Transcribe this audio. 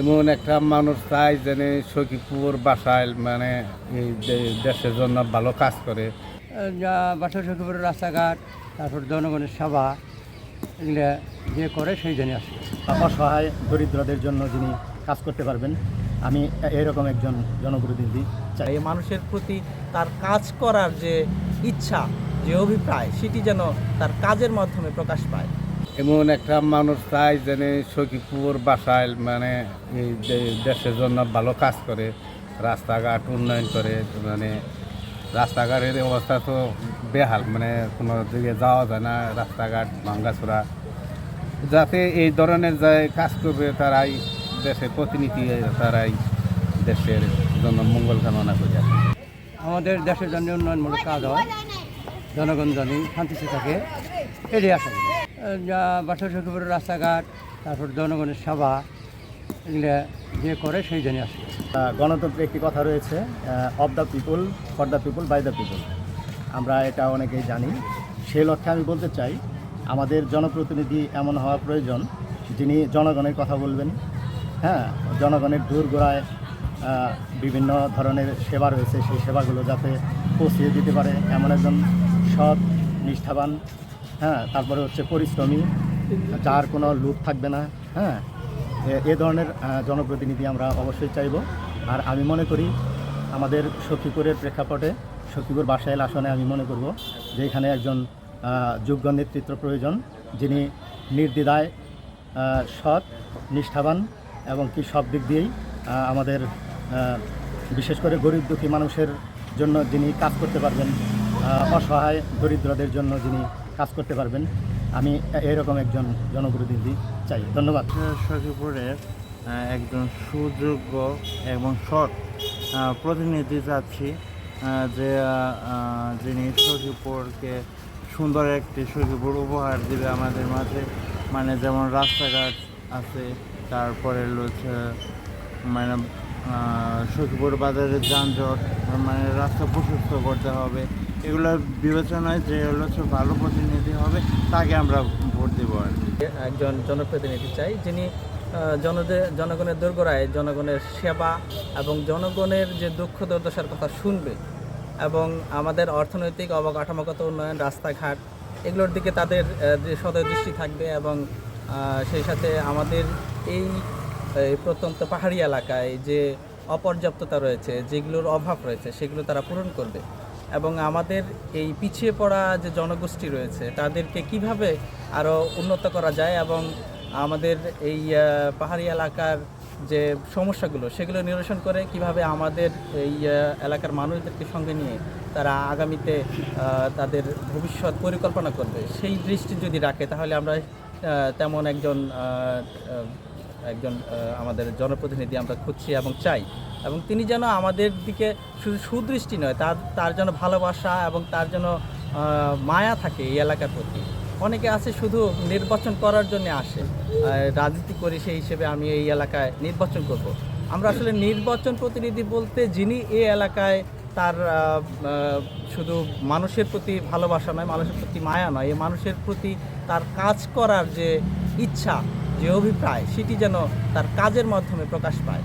এমন একটা মানুষ চাই যেন সখীপুর বাসায় মানে এই দেশের জন্য ভালো কাজ করে। যা বাসা সখীপুরের রাস্তাঘাট তারপর জনগণের সেবা এগুলো যে করে সেই জন্য আসে। অসহায় দরিদ্রদের জন্য যিনি কাজ করতে পারবেন আমি এরকম একজন জনপ্রতিনিধি চাই। এই মানুষের প্রতি তার কাজ করার যে ইচ্ছা যে অভিপ্রায় সেটি যেন তার কাজের মাধ্যমে প্রকাশ পায়। এমন একটা মানুষ চাই যেন সখীপুর বাসায় মানে এই দেশের জন্য ভালো কাজ করে, রাস্তাঘাট উন্নয়ন করে মানে রাস্তাঘাটের অবস্থা তো বেহাল মানে কোনো দিকে যাওয়া যায় না, রাস্তাঘাট ভাঙ্গাচোরা। যাতে এই ধরনের যায় কাজ করবে তারাই দেশের প্রতিনিধি, তারাই দেশের জন্য মঙ্গল কামনা করে। আমাদের দেশের জন্য উন্নয়নমূলক কাজ হয়। জনগণ জানি শান্তিতে থাকে, এটাই আসে বাসা সখীপুরের রাস্তাঘাট, তারপর জনগণের সেবা এগুলো যে করে সেই জন্য আসে। গণতন্ত্রে একটি কথা রয়েছে of the people for the people by the people আমরা এটা অনেকেই জানি। সেই লক্ষ্যে আমি বলতে চাই, আমাদের জনপ্রতিনিধি এমন হওয়া প্রয়োজন, যিনি জনগণের কথা বলবেন। হ্যাঁ জনগণের দূর গোড়ায় বিভিন্ন ধরনের সেবা রয়েছে। সেই সেবাগুলো যাতে পৌঁছিয়ে দিতে পারে এমন একজন সৎ, নিষ্ঠাবান হ্যাঁ তারপরে হচ্ছে পরিশ্রমী, যার কোনো লুপ থাকবে না হ্যাঁ এ- ধরনের জনপ্রতিনিধি আমরা অবশ্যই চাইব। আর আমি মনে করি আমাদের সখীপুরের প্রেক্ষাপটে, সখীপুর বাসাইল আসনে আমি মনে করব যে এখানে একজন যোগ্য নেতৃত্ব প্রয়োজন, যিনি নির্দ্বিধায় সৎ, নিষ্ঠাবান এবং কি সব দিক দিয়েই আমাদের বিশেষ করে গরিব দুঃখী মানুষের জন্য যিনি কাজ করতে পারবেন অসহায় দরিদ্রদের জন্য যিনি কাজ করতে পারবেন। আমি এরকম একজন জনপ্রতিনিধি চাই। ধন্যবাদ। সখীপুরের একজন সুযোগ্য এবং সৎ প্রতিনিধি চাচ্ছি যে যিনি সখীপুরকে সুন্দর একটি সখীপুর উপহার দিবে আমাদের মাঝে। মানে যেমন রাস্তাঘাট আছে, তারপরে হচ্ছে মানে সখীপুর বাজারের যানজট মানে রাস্তা প্রশস্ত করতে হবে। এগুলো বিবেচনায় যে হচ্ছে ভালো প্রতিনিধি হবে, তাকে আমরা ভোট দেবো আর একজন জনপ্রতিনিধি চাই, যিনি জনদের জনগণের দোরগোড়ায় জনগণের সেবা এবং জনগণের যে দুঃখ দুর্দশার কথা শুনবে এবং আমাদের অর্থনৈতিক অবকাঠামোগত উন্নয়ন, রাস্তাঘাট, এগুলোর দিকে তাদের সদয় দৃষ্টি থাকবে এবং সেই সাথে আমাদের এই প্রত্যন্ত পাহাড়ি এলাকায় যে অপর্যাপ্ততা রয়েছে, যেগুলোর অভাব রয়েছে, সেগুলো তারা পূরণ করবে। এবং আমাদের এই পিছিয়ে পড়া যে জনগোষ্ঠী রয়েছে, তাদেরকে কীভাবে আরও উন্নত করা যায় এবং আমাদের এই পাহাড়ি এলাকার যে সমস্যাগুলো, সেগুলো নিরসন করে কীভাবে আমাদের এই এলাকার মানুষদেরকে সঙ্গে নিয়ে তারা আগামীতে তাদের ভবিষ্যৎ পরিকল্পনা করবে, সেই দৃষ্টি যদি রাখে, তাহলে আমরা তেমন একজন একজন আমাদের জনপ্রতিনিধি আমরা খুঁজছি এবং চাই এবং তিনি যেন আমাদের দিকে শুধু সুদৃষ্টি নয়, তার তার যেন ভালোবাসা এবং তার যেন মায়া থাকে এই এলাকার প্রতি অনেকে আছে শুধু নির্বাচন করার জন্য আসে রাজনীতি করি সেই হিসেবে আমি এই এলাকায় নির্বাচন করব। আমরা আসলে নির্বাচন প্রতিনিধি বলতে যিনি এই এলাকায় তার শুধু মানুষের প্রতি ভালোবাসা নয়, মানুষের প্রতি মায়া নয় এই মানুষের প্রতি তার কাজ করার যে ইচ্ছা যে অভিপ্রায় সেটি যেন তার কাজের মাধ্যমে প্রকাশ পায়।